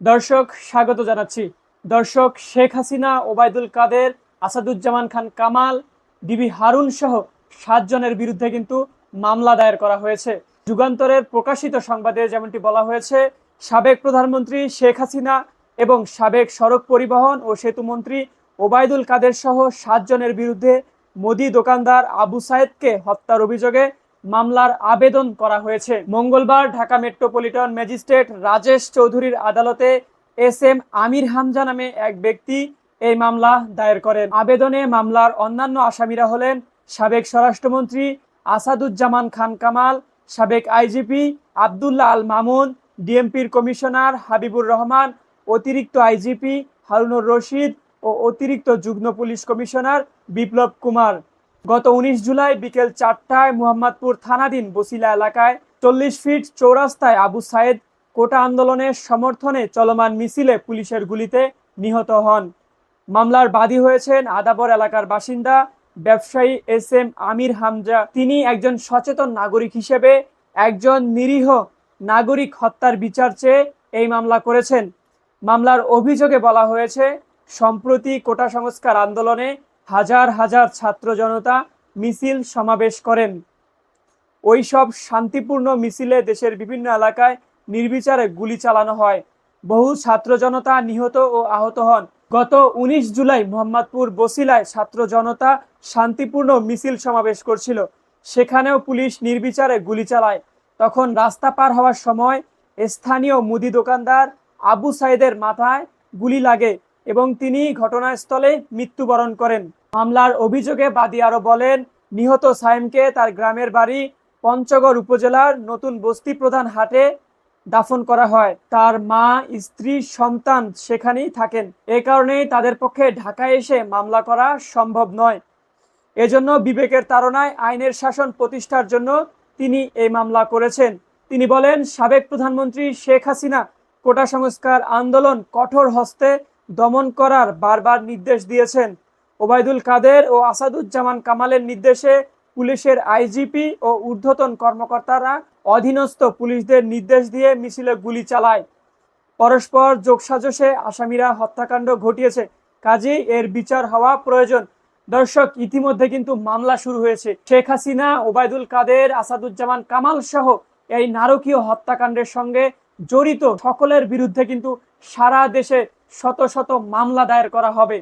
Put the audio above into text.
দর্শক, স্বাগত জানাচ্ছি। দর্শক, শেখ হাসিনা, ওবায়দুল কাদের, আসাদুজ্জামান খান কামাল, ডিবি হারুন সহ সাতজনের বিরুদ্ধে কিন্তু মামলা দায়ের করা হয়েছে। যুগান্তরের প্রকাশিত সংবাদে যেমনটি বলা হয়েছে, সাবেক প্রধানমন্ত্রী শেখ হাসিনা এবং সাবেক সড়ক পরিবহন ও সেতু মন্ত্রী ওবায়দুল কাদের সহ সাতজনের বিরুদ্ধে মোদি দোকানদার আবু সায়েদকে হত্যার অভিযোগে মামলার আবেদন করা হয়েছে। মঙ্গলবার ঢাকা মেট্রোপলিটন ম্যাজিস্ট্রেট রাজেশ চৌধুরীর আদালতে এস এম আমির হামজা নামে এক ব্যক্তি এই মামলা দায়ের করেন। আবেদনে মামলার অন্যান্য আসামিরা হলেন সাবেক স্বরাষ্ট্রমন্ত্রী আসাদুজ্জামান খান কামাল, সাবেক আইজিপি আবদুল্লাহ আল মামুন, ডিএমপির কমিশনার হাবিবুর রহমান, অতিরিক্ত আইজিপি হারুনুর রশিদ ও অতিরিক্ত যুগ্ম পুলিশ কমিশনার বিপ্লব কুমার। গত উনিশ জুলাই বিকেল চারটায় মোহাম্মদপুর থানাধীন বসিলা এলাকায় চল্লিশ ফিট চৌরাস্তায় আবু সায়েদ কোটা আন্দোলনের সমর্থনে চলমান মিছিলে পুলিশের গুলিতে নিহত হন। মামলার বাদী হয়েছেন আদাবর এলাকার বাসিন্দা ব্যবসায়ী এস এম আমির হামজা। তিনি একজন সচেতন নাগরিক হিসেবে একজন নিরীহ নাগরিক হত্যার বিচার চেয়ে এই মামলা করেছেন। মামলার অভিযোগে বলা হয়েছে, সম্প্রতি কোটা সংস্কার আন্দোলনে হাজার হাজার ছাত্র জনতা মিছিল সমাবেশ করেন। ওই সব শান্তিপূর্ণ মিছিলে দেশের বিভিন্ন এলাকায় নির্বিচারে গুলি চালানো হয়। বহু ছাত্র জনতা নিহত ও আহত হন। গত উনিশ জুলাই মোহাম্মদপুর বসিলায় ছাত্র জনতা শান্তিপূর্ণ মিছিল সমাবেশ করছিল। সেখানেও পুলিশ নির্বিচারে গুলি চালায়। তখন রাস্তা পার হওয়ার সময় স্থানীয় মুদি দোকানদার আবু সাইদের মাথায় গুলি লাগে। এবং তিনি ঘটনাস্থলে মৃত্যুবরণ করেন। মামলার অভিযোগে বাদী আরও বলেন, নিহত সাইমকে তার গ্রামের বাড়ি পঞ্চগড় উপজেলার নতুন বস্তি প্রধান হাটে দাফন করা হয়। তার মা, স্ত্রী, সন্তান সেখানেই থাকেন। এ কারণেই তাদের পক্ষে ঢাকায় এসে মামলা করা সম্ভব নয়। এজন্য বিবেকের তাড়নায় আইনের শাসন প্রতিষ্ঠার জন্য তিনি এই মামলা করেছেন। তিনি বলেন, সাবেক প্রধানমন্ত্রী শেখ হাসিনা কোটা সংস্কার আন্দোলন কঠোর হস্তে দমন করার বারবার নির্দেশ দিয়েছেন ওবায়দুল কাদের ও আসাদুজ্জামান কামালের নির্দেশে পুলিশের আইজিপি ও ঊর্ধ্বতন কর্মকর্তারা অধীনস্থ পুলিশদের নির্দেশ দিয়ে মিছিলে গুলি চালায়। পরস্পর যোগসাজশে আসামিরা হত্যাকাণ্ড ঘটিয়েছে। কাজেই এর বিচার হওয়া প্রয়োজন। দর্শক, ইতিমধ্যে কিন্তু মামলা শুরু হয়েছে। শেখ হাসিনা, ওবায়দুল কাদের, আসাদুজ্জামান কামাল সহ এই নারকীয় হত্যাকাণ্ডের সঙ্গে জড়িত সকলের বিরুদ্ধে কিন্তু সারা দেশে শত শত মামলা দায়ের করা হবে।